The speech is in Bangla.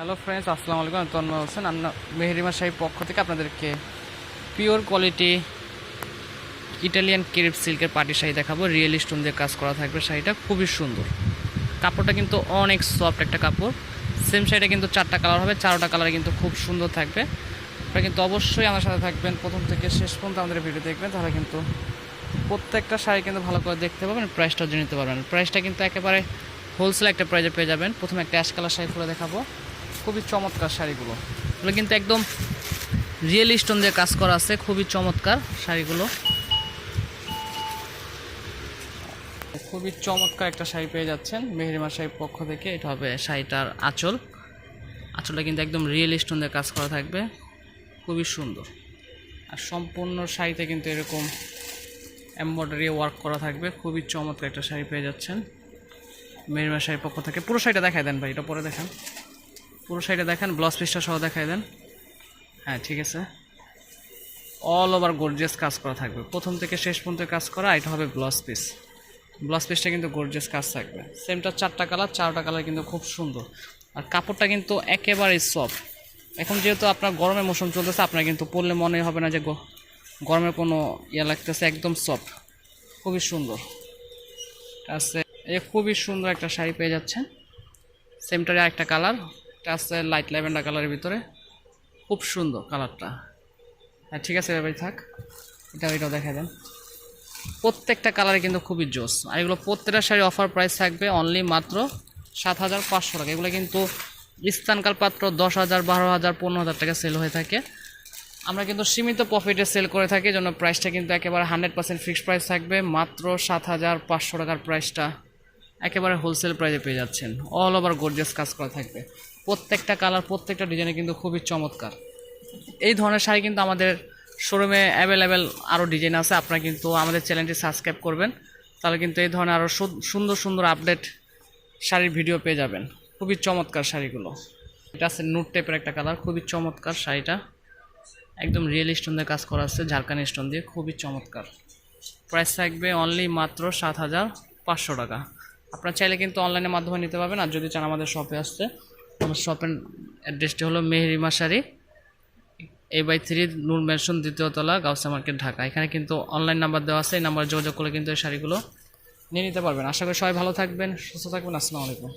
হ্যালো ফ্রেন্ডস আসসালামু আলাইকুম, আমি তন্ময় হোসেন। আমরা মেহরিমা শাহী পক্ষ থেকে আপনাদেরকে পিওর কোয়ালিটি ইটালিয়ান ক্রেপ সিল্কের পাটি শাড়ি দেখাবো। রিয়েল স্টোন দিয়ে কাজ করা থাকবে শাড়িটা, খুবই সুন্দর। কাপড়টা কিন্তু অনেক সফট একটা কাপড়। সেম শাড়িটা কিন্তু চারটা কালার হবে, চারটা কালার কিন্তু খুব সুন্দর থাকবে। আপনারা কিন্তু অবশ্যই আমার সাথে থাকবেন, প্রথম থেকে শেষ পর্যন্ত আমাদের ভিডিও দেখবেন, তাহলে কিন্তু প্রত্যেকটা শাড়ি কিন্তু ভালো করে দেখতে পাবেন প্রাইসটাও জেনে নিতে পারবেন। প্রাইসটা কিন্তু একেবারে হোলসেল একটা প্রাইজে পেয়ে যাবেন। প্রথমে একটা অ্যাশ কালার শাড়ি খুলে দেখাবো। খুবই চমৎকার শাড়িগুলো। এগুলো কিন্তু একদম রিয়েল স্টোন দিয়ে কাজ করা আছে, খুবই চমৎকার শাড়িগুলো। খুবই চমৎকার একটা শাড়ি পেয়ে যাচ্ছেন মেহরিমা শাড়ির পক্ষ থেকে, এটা হবে শাড়িটার আঁচল। আঁচলটা কিন্তু একদম রিয়েল স্টোন দিয়ে কাজ করা থাকবে, খুবই সুন্দর। আর সম্পূর্ণ শাড়িতে কিন্তু এরকম এমব্রয়ডারি ওয়ার্ক করা থাকবে, খুবই চমৎকার একটা শাড়ি পেয়ে যাচ্ছেন। মেহরিমা শাড়ির পক্ষ থেকে, পুরো শাড়িটা দেখায় দেন ভাই, এটা পরে দেখান। পুরো শাড়িটা দেখেন ব্লাউজ পিসটা সহ দেখাই দেন। হ্যাঁ ঠিক আছে। অল ওভার গর্জিয়াস কাজ করা থাকবে। প্রথম থেকে শেষ পর্যন্ত কাজ করা, এটা হবে ব্লাউজ পিস ব্লাউজ পিসটা কিন্তু গর্জিয়াস কাজ থাকবে। সেমটা চারটা কালার চারটা কালার কিন্তু খুব সুন্দর। আর কাপড়টা কিন্তু একেবারেই সফট এখন যেহেতু আপনার গরমের মৌসুম চলতেছে, আপনার কিন্তু পরলে মনে হবে না যে গরমের কোনো ইয়ে লাগতেছে, একদম সফট খুবই সুন্দর। আছে। এই খুবই সুন্দর একটা শাড়ি পেয়ে যাচ্ছেন। সেমটারে একটা কালার এটা আছে লাইট ল্যাভেন্ডার কালারের ভিতরে। খুব সুন্দর কালারটা হ্যাঁ ঠিক আছে ভাই, থাক। এটা এটাও দেখা দেন। প্রত্যেকটা কালারে কিন্তু খুবই জোস। আর এগুলো প্রত্যেকটা শাড়ি অফার প্রাইস থাকবে অনলি মাত্র সাত হাজার পাঁচশো টাকা। এগুলো কিন্তু স্থানকাল পাত্র দশ হাজার, বারো হাজার, পনেরো হাজার টাকা সেল হয়ে থাকে। আমরা কিন্তু সীমিত প্রফিটে সেল করে থাকি, জন্য প্রাইসটা কিন্তু একেবারে হান্ড্রেড পার্সেন্ট ফিক্সড প্রাইস থাকবে। মাত্র সাত হাজার পাঁচশো টাকার প্রাইসটা একেবারে হোলসেল প্রাইসে পেয়ে যাচ্ছেন। অল ওভার গর্জিয়াস কাজ করা থাকবে। প্রত্যেকটা কালার, প্রত্যেকটা ডিজাইনে কিন্তু খুবই চমৎকার। এই ধরনের শাড়ি কিন্তু আমাদের শোরুমে অ্যাভেলেবেল আরও ডিজাইন আছে, আপনারা কিন্তু আমাদের চ্যানেলটি সাবস্ক্রাইব করবেন। তাহলে কিন্তু এই ধরনের আরও সুন্দর সুন্দর আপডেট শাড়ির ভিডিও পেয়ে যাবেন। খুবই চমৎকার শাড়িগুলো। এটা আছে নুট টাইপের একটা কালার খুবই চমৎকার শাড়িটা। একদম রিয়েল স্টোন দিয়ে কাজ করা আছে, ঝাড়খানি স্টোন দিয়ে, খুবই চমৎকার। প্রাইস থাকবে অনলি মাত্র সাত হাজার পাঁচশো টাকা। আপনারা চাইলে কিন্তু অনলাইনের মাধ্যমে নিতে পারবেন, আর যদি চান আমাদের শপে আসতে আমার শপের অ্যাড্রেসটি হলো Mehrima মাসারি A by three Noor mansion দ্বিতীয় তলা গাউসা মার্কেট, ঢাকা। এখানে কিন্তু অনলাইন নাম্বার দেওয়া আছে, এই নাম্বারে যোগাযোগ করলে কিন্তু এই শাড়িগুলো নিয়ে নিতে পারবেন। আশা করি সবাই ভালো থাকবেন, সুস্থ থাকবেন, আসসালামু আলাইকুম।